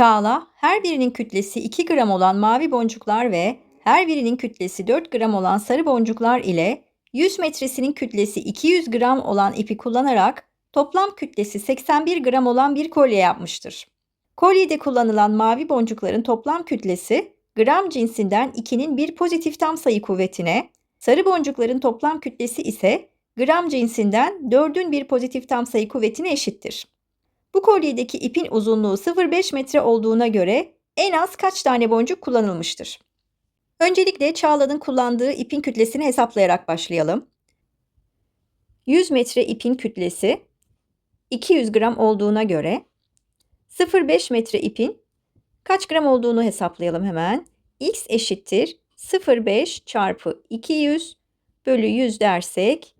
Çağla, her birinin kütlesi 2 gram olan mavi boncuklar ve her birinin kütlesi 4 gram olan sarı boncuklar ile 100 metresinin kütlesi 200 gram olan ipi kullanarak toplam kütlesi 81 gram olan bir kolye yapmıştır. Kolyede kullanılan mavi boncukların toplam kütlesi gram cinsinden 2'nin bir pozitif tam sayı kuvvetine, sarı boncukların toplam kütlesi ise gram cinsinden 4'ün bir pozitif tam sayı kuvvetine eşittir. Bu kolyedeki ipin uzunluğu 0,5 metre olduğuna göre en az kaç tane boncuk kullanılmıştır? Öncelikle Çağla'nın kullandığı ipin kütlesini hesaplayarak başlayalım. 100 metre ipin kütlesi 200 gram olduğuna göre 0,5 metre ipin kaç gram olduğunu hesaplayalım hemen. X eşittir 0,5 çarpı 200 bölü 100 dersek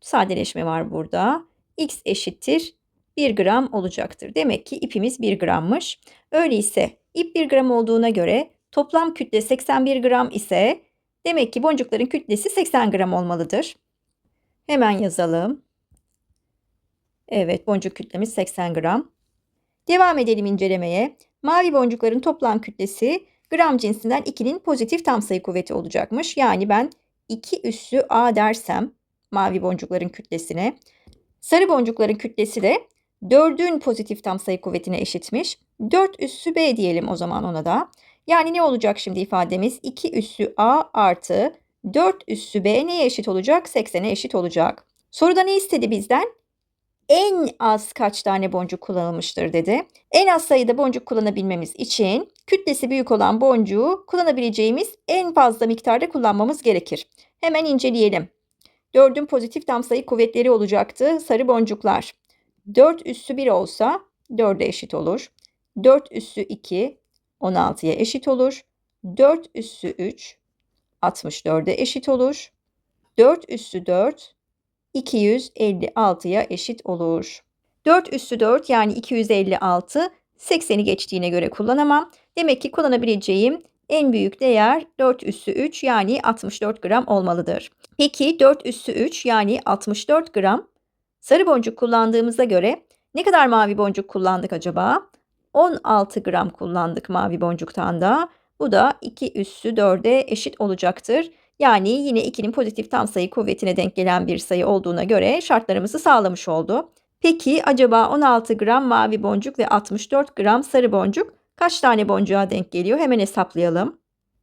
sadeleşme var burada. X eşittir 1 gram olacaktır. Demek ki ipimiz 1 grammış. Öyleyse ip 1 gram olduğuna göre toplam kütle 81 gram ise demek ki boncukların kütlesi 80 gram olmalıdır. Hemen yazalım. Evet boncuk kütlemiz 80 gram. Devam edelim incelemeye. Mavi boncukların toplam kütlesi gram cinsinden 2'nin pozitif tam sayı kuvveti olacakmış. Yani ben 2 üssü A dersem mavi boncukların kütlesine. Sarı boncukların kütlesi de 4'ün pozitif tam sayı kuvvetine eşitmiş. 4 üssü B diyelim o zaman ona da. Yani ne olacak şimdi ifademiz? 2 üssü A artı 4 üssü B neye eşit olacak? 80'e eşit olacak. Soruda ne istedi bizden? En az kaç tane boncuk kullanılmıştır dedi. En az sayıda boncuk kullanabilmemiz için kütlesi büyük olan boncuğu kullanabileceğimiz en fazla miktarda kullanmamız gerekir. Hemen inceleyelim. 4'ün pozitif tam sayı kuvvetleri olacaktı sarı boncuklar. 4 üssü 1 olsa 4'e eşit olur. 4 üssü 2 16'ya eşit olur. 4 üssü 3 64'e eşit olur. 4 üssü 4 256'ya eşit olur. 4 üssü 4 yani 256 80'i geçtiğine göre kullanamam. Demek ki kullanabileceğim en büyük değer 4 üssü 3 yani 64 gram olmalıdır. Peki 4 üssü 3 yani 64 gram sarı boncuk kullandığımıza göre ne kadar mavi boncuk kullandık acaba? 16 gram kullandık mavi boncuktan da. Bu da 2 üssü 4'e eşit olacaktır. Yani yine 2'nin pozitif tam sayı kuvvetine denk gelen bir sayı olduğuna göre şartlarımızı sağlamış oldu. Peki acaba 16 gram mavi boncuk ve 64 gram sarı boncuk kaç tane boncuğa denk geliyor? Hemen hesaplayalım.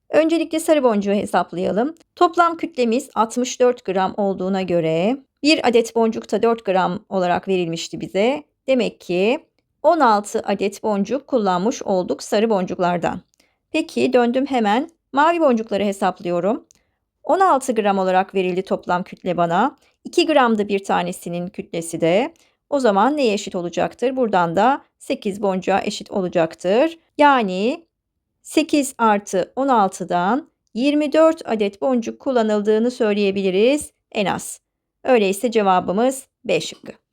Öncelikle sarı boncuğu hesaplayalım. Toplam kütlemiz 64 gram olduğuna göre bir adet boncukta 4 gram olarak verilmişti bize. Demek ki 16 adet boncuk kullanmış olduk sarı boncuklardan. Peki döndüm hemen mavi boncukları hesaplıyorum. 16 gram olarak verildi toplam kütle bana. 2 gramda bir tanesinin kütlesi de. O zaman neye eşit olacaktır? Buradan da 8 boncuğa eşit olacaktır. Yani 8 artı 16'dan 24 adet boncuk kullanıldığını söyleyebiliriz en az. Öyleyse cevabımız B şıkkı.